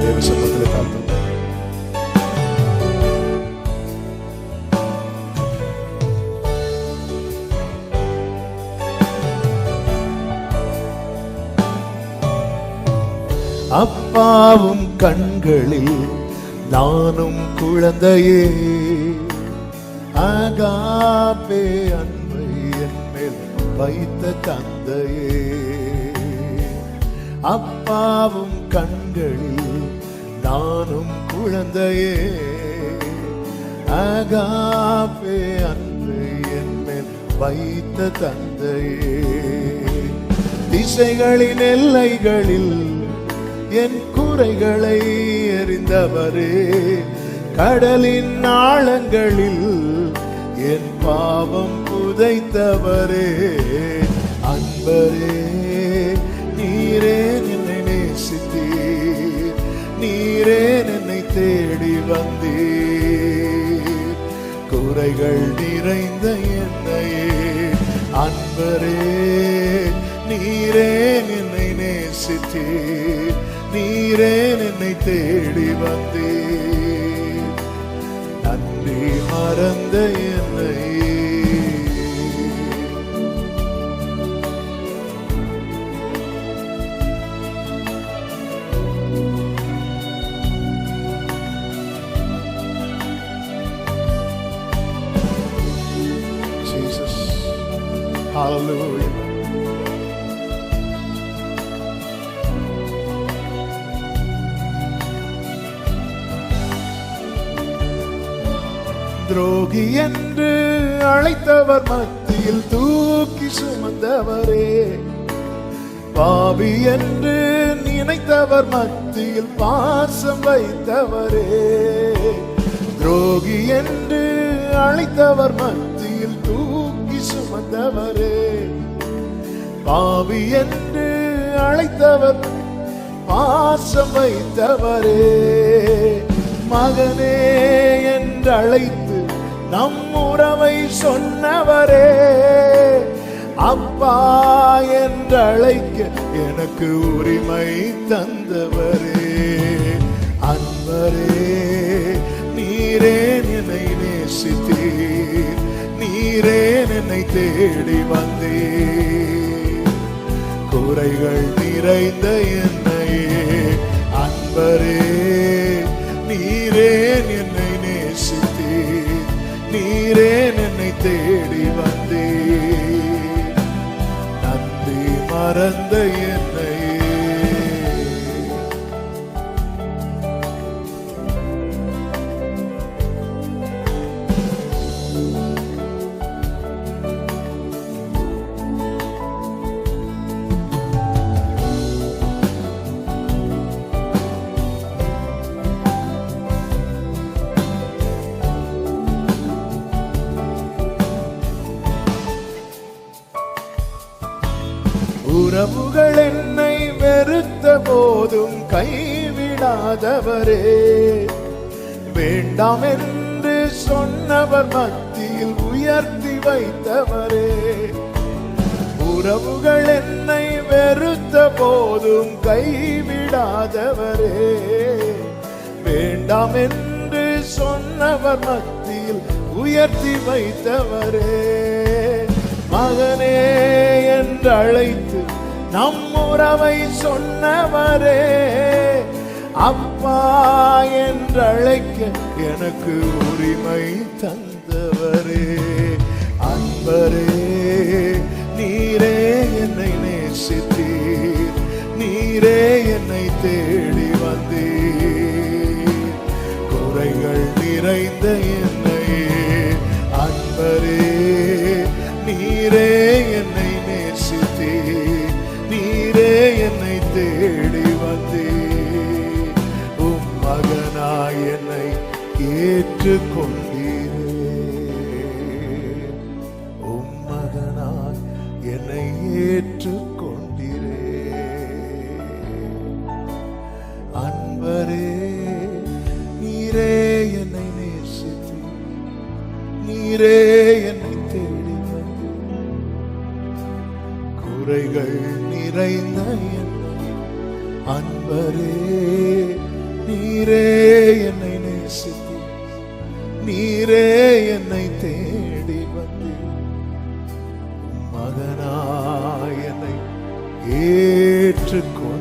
தேவ சமூகத்தில் அப்பாவும் கண்களில் நானும் குழந்தையே. ஆகாப்பே அன்பை என் மேல் வைத்த தந்தையே. அப்பாவும் கண்களில் நானும் குழந்தையே. அகாப்பே அன்பை என் வைத்த தந்தையே. திசைகளின் எல்லைகளில் என் குறைகளை எறிந்தவரே. கடலின் ஆழங்களில் என் பாவம் புதைத்தவரே. அன்பரே நீரே குறைகள் நிறைந்த என்னையே அன்பரே நீரே என்னை நேசித்தீர். நீரே என்னை தேடி வந்தீர். நன்றி மறந்த என்னையே Hallelujah. துரோகி என்று அழைத்தவர் மத்தியில் தூக்கி சுமந்தவரே. பாவி என்று நினைத்தவர் மத்தியில் பாசம் வைத்தவரே. துரோகி என்று அழைத்தவர் மத்தியில் தூக்கி சுமந்தவரே. பாவி என்று அழைத்தவர் பாசம் வைத்தவரே. மகனே என்று அழைத்து நம் உறவை சொன்னவரே. அப்பா என்று அழைக்க எனக்கு உரிமை தந்தவரே. அன்பரே நீரே என்னை நேசித்தீர். நீரே என்னை தேடி வந்தீர். குறைகள் நிறைந்த என்னையே அன்பரே நீரேன் என்னை நேசித்தீர் நீரேன் என்னை தேடி வந்தே. நந்தி மறந்த என்னையே உறவுகள் என்னை வெறுத்த போதும் கைவிடாதவரே. வேண்டாம் என்று சொன்னவர் மத்தியில் உயர்த்தி வைத்தவரே. உறவுகள் என்னை வெறுத்த போதும் கைவிடாதவரே. வேண்டாம் என்று சொன்னவர் மத்தியில் உயர்த்தி வைத்தவரே. மகனே என்று அழைத்து நம் உறவை சொன்னவரே அப்பா என்று அழைக்க எனக்கு உரிமை தந்தவரே. அன்பரே நீரே என்னை நேசித்தீர் நீரே என்னை தேடி வந்தீர். குறைகள் நிறைந்த என்னையே அன்பரே நீரே என்னை ஏற்றுக்கொண்டீரே. உம் மகனாய் என்னை ஏற்றுக்கொண்டீரே. அன்பரே நீரே என்னை நேசித்து நீரே என்னை தேடி வந்து. குறைகள் நிறைந்த என்னை அன்பரே நீரே என்னை நேசித்து நீரே என்னை தேடி வந்து மகனாய் என்னை ஏற்றுக்கொள்.